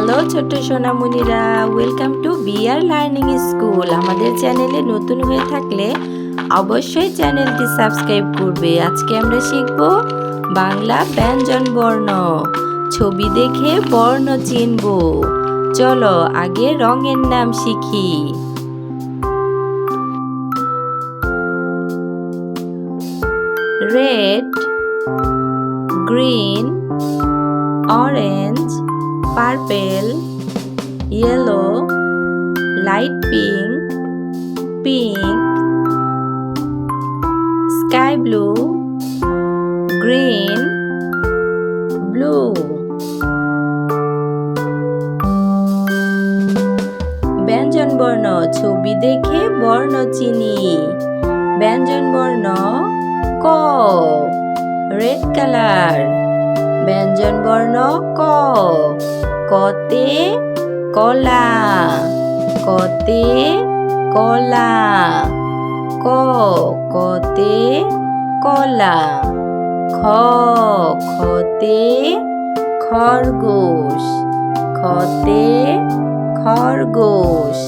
Hello ছোট্ট সোনামণিরা welcome to BR learning school আমাদের চ্যানেলে নতুন হয়ে থাকলে অবশ্যই চ্যানেলটি সাবস্ক্রাইব করবে। আজকে আমরা শিখব বাংলা ব্যঞ্জন বর্ণ। ছবি দেখে বর্ণ চিনব। চলো আগে রঙের নাম শিখি। Red green orange, purple, yellow, light pink pink, sky blue, green, blue. ব্যঞ্জন বর্ণ, ছবি দেখে বর্ণ চিনি। ব্যঞ্জন বর্ণ, ক। Red colour. ব্যঞ্জন বর্ণ, ক। কতে কলা কতে কলা, ক কতে কলা, খ খতে খরগোশ খতে খরগোশ,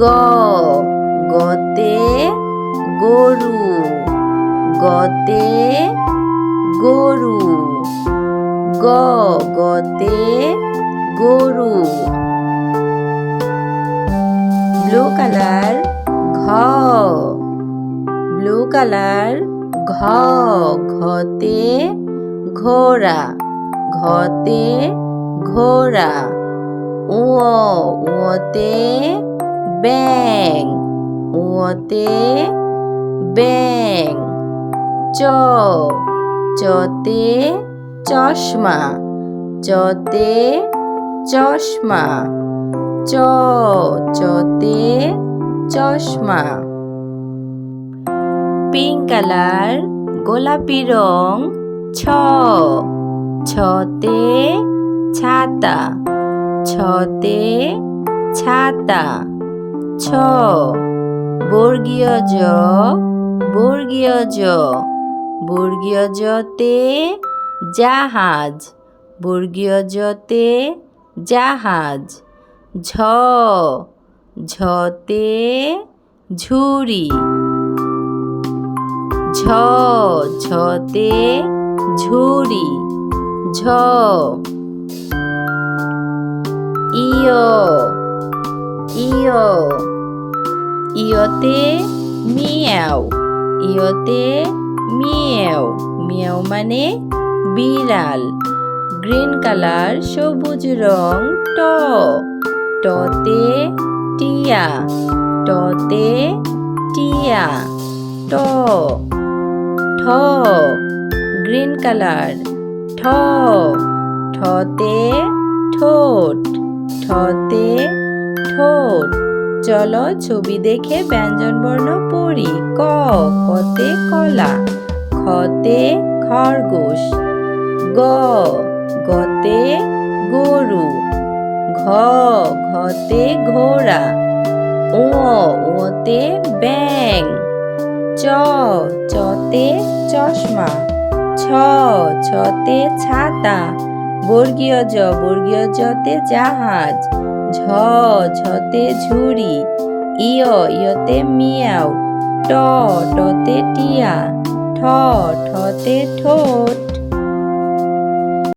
গ গতে গরু গতে গরু। গ গতে গরু। ব্লু কালার ঘ। ব্লু কালার ঘ। ঘতে ঘোড়া। ঘতে ঘোড়া। উ উতে ব্যাং উতে ব্যাং চ। চতে চশমা, চতে চশমা, চ, চতে চশমা। পিঙ্ক কালার, গোলাপি রং, ছ, ছতে ছাতা ছতে ছাতা, ছ, বর্গীয় জ বর্গীয় জ, বর্গীয় জতে জাহাজ। বর্গীয় জতে জাহাজ। ঝ। ঝতে ঝুড়ি। ঝ। ঝতে ঝুড়ি। ঝ। ইয়। ইয়। ইয়তে মিয়াও। ইয়তে মিয়াও। মিয়াও মানে বিড়াল গ্রিন কালার, সবুজ রং, ট। টতে টিয়া টতে টিয়া, ট। ঠ, গ্রিন কালার, ঠ। ঠতে ঠোঁট ঠতে ঠোঁট। চলো ছবি দেখে ব্যঞ্জন বর্ণ পড়ি। ক, কতে কলা, খতে খরগোশ। গ, গতে গরু, ঘ, ঘতে ঘোড়া ও ওতে ব্যাং চ, চতে চশমা, ছ, ছতে ছাতা, বর্গীয় জ, বর্গীয় জতে জাহাজ, ঝ ঝতে ঝুড়ি ইয় ইয়তে মিয়াও, ট, টতে টিয়া, ঠ, ঠতে ঠোঁট।